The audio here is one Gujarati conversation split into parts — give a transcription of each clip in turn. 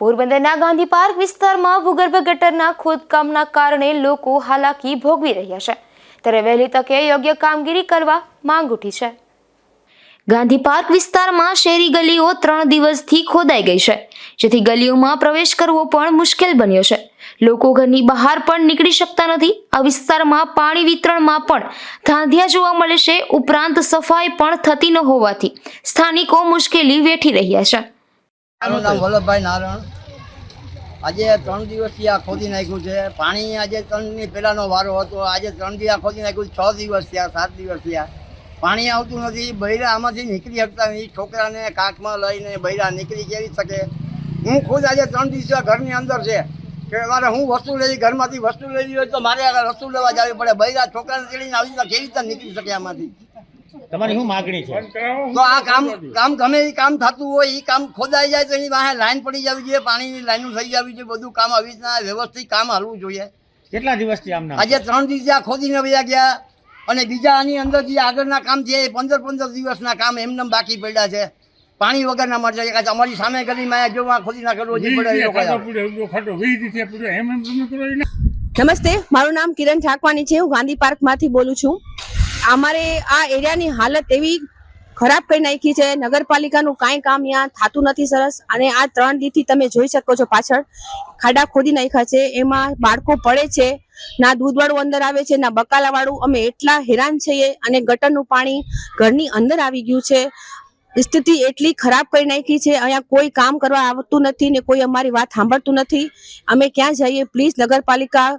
પોરબંદરના ગાંધી પાર્ક વિસ્તારમાં ભૂગર્ભ ગટરના ખોદકામના કારણે લોકો હાલાકી ભોગવી રહ્યા છે. ત્યારે વહેલી તકે યોગ્ય કામગીરી કરવા માંગ ઉઠી છે. ગાંધી પાર્ક વિસ્તારમાં શેરી ગલીઓ ત્રણ દિવસથી ખોદાઈ ગઈ છે, જેથી ગલીઓમાં પ્રવેશ કરવો પણ મુશ્કેલ બન્યો છે. લોકો ઘરની બહાર પણ નીકળી શકતા નથી. આ વિસ્તારમાં પાણી વિતરણમાં પણ ધાંધિયા જોવા મળે છે. ઉપરાંત સફાઈ પણ થતી ન હોવાથી સ્થાનિકો મુશ્કેલી વેઠી રહ્યા છે. મારું નામ વલ્લભભાઈ નારણ આજે ત્રણ દિવસથી આ ખોદી નાખ્યું છે. પાણી આજે ત્રણની પહેલાંનો વારો હતો. આજે ત્રણ દિવસ આ ખોદી નાખ્યું. છ દિવસ થયા સાત દિવસ થયા. પાણી આવતું નથી. બૈરા આમાંથી નીકળી શકતા નથી છોકરાને કાંઠમાં લઈને બૈરા નીકળી કેવી શકે? હું ખુદ આજે ત્રણ દિવસ ઘરની અંદર છે કે મારે હું વસ્તુ લેવી ઘરમાંથી વસ્તુ લેવી હોય તો મારે આગળ વસ્તુ લેવા જવી પડે. બૈરા છોકરાને ચડીને આવી રીતે કેવી રીતે નીકળી શકે આમાંથી? તમારી શું માગણી છે? તો આ કામ કામ ગમે એ કામ થતું હોય એ કામ ખોદાઈ જાય તો એની પાસે લાઈન પડી જવી જોઈએ પાણીની લાઈનો થઈ જવી જોઈએ બધું કામ આવી રીતના વ્યવસ્થિત કામ હાલવું જોઈએ. કેટલા દિવસથી આમના આજે ત્રણ દિવસ આ ખોદીને વયા ગયા અને બીજા આની અંદર જે આગળના કામ છે એ પંદર પંદર દિવસના કામ એમને બાકી પડ્યા છે. પાણી વગરના મળી જાય અમારી સામે ગલીમાં જો આ ખોદી ના. આવે. નમસ્તે મારું નામ કિરણ ઠાકવાની છે. હું ગાંધી પાર્કમાંથી બોલું છું. અમારે આ એરિયાની હાલત એવી ખરાબ કરી નાખી છે. નગરપાલિકાનું કાંઈ કામ અહીંયા થતું નથી સરસ. અને આ ત્રણ દીથી તમે જોઈ શકો છો પાછળ. ખાડા ખોદી નાખ્યા છે. એમાં બાળકો પડે છે. ના દૂધવાળું અંદર આવે છે, ના બકાલાવાળું. અમે એટલા હેરાન છીએ અને ગટરનું પાણી ઘરની અંદર આવી ગયું છે. સ્થિતિ એટલી ખરાબ કરી નાખી છે. અહીંયા કોઈ કામ કરવા આવતું નથી ને કોઈ અમારી વાત સાંભળતું નથી. અમે ક્યાં જઈએ? પ્લીઝ નગરપાલિકા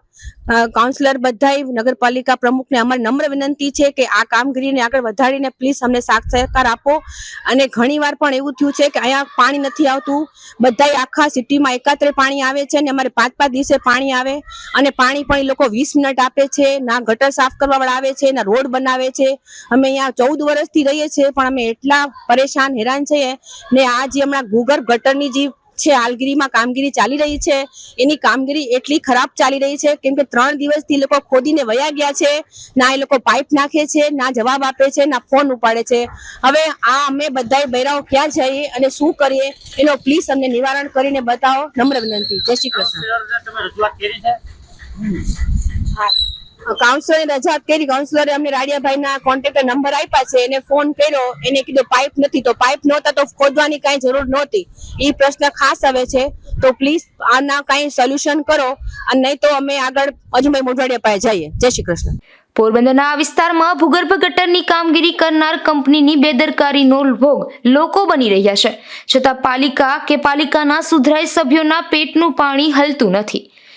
કાઉન્સિલર બધાય નગરપાલિકા પ્રમુખને અમારી નમ્ર વિનંતી છે કે આ કામગીરીને આગળ વધારીને પ્લીઝ અમને સાથ સહકાર આપો. અને ઘણીવાર પણ એવું થયું છે કે અહીંયા પાણી નથી આવતું. બધાય આખા સિટીમાં એકાત્રે પાણી આવે છે ને અમારે પાંચ પાંચ દિવસે પાણી આવે. અને પાણી પણ એ લોકો વીસ મિનિટ આપે છે, ના ગટર સાફ કરવા વાળા આવે છે, ના રોડ બનાવે છે. અમે અહીંયા ચૌદ વર્ષથી રહીએ છીએ, પણ અમે એટલા પરેશાન, હેરાન છીએ ને આ જે હમણાં ભૂગર્ભ ગટરની જે છે હાલગીરીમાં કામગીરી ચાલી રહી છે. એની કામગીરી એટલી ખરાબ ચાલી રહી છે કેમ કે ત્રણ દિવસથી લોકો ખોદીને વયા ગયા છે ના એ લોકો પાઇપ નાખે છે ના જવાબ આપે છે ના ફોન ઉપાડે છે. હવે આ અમે બધાય બૈરાઓ ક્યાં જઈએ અને શું કરીએ એનો પ્લીઝ અમને નિવારણ કરીને બતાવો. નમ્ર વિનંતી. જય શ્રી કૃષ્ણ તમે રજૂઆત કરી છે કાઉન્સિલરે રજૂઆત કરી. કાઉન્સિલરે અમને રાડિયાભાઈના કોન્ટેક્ટ નંબર આપ્યા છે. એને ફોન કર્યો. એને કીધું પાઇપ નથી. તો પાઇપ નહોતા તો ખોદવાની કાંઈ જરૂર નહોતી. એ પ્રશ્ન ખાસ આવે છે. તો પ્લીઝ આના કાંઈ સોલ્યુશન કરો. અને નહીં તો અમે આગળ અજુભાઈ મોઢવાડિયા પાસે જઈએ. જય શ્રી કૃષ્ણ. પોરબંદરના વિસ્તારમાં ભૂગર્ભ ગટરની કામગીરી કરનાર કંપનીની બેદરકારીનો ભોગ લોકો બની રહ્યા છે. છતાં પાલિકા કે પાલિકાના સુધરાઈ સભ્યોના પેટનું પાણી હલતું નથી.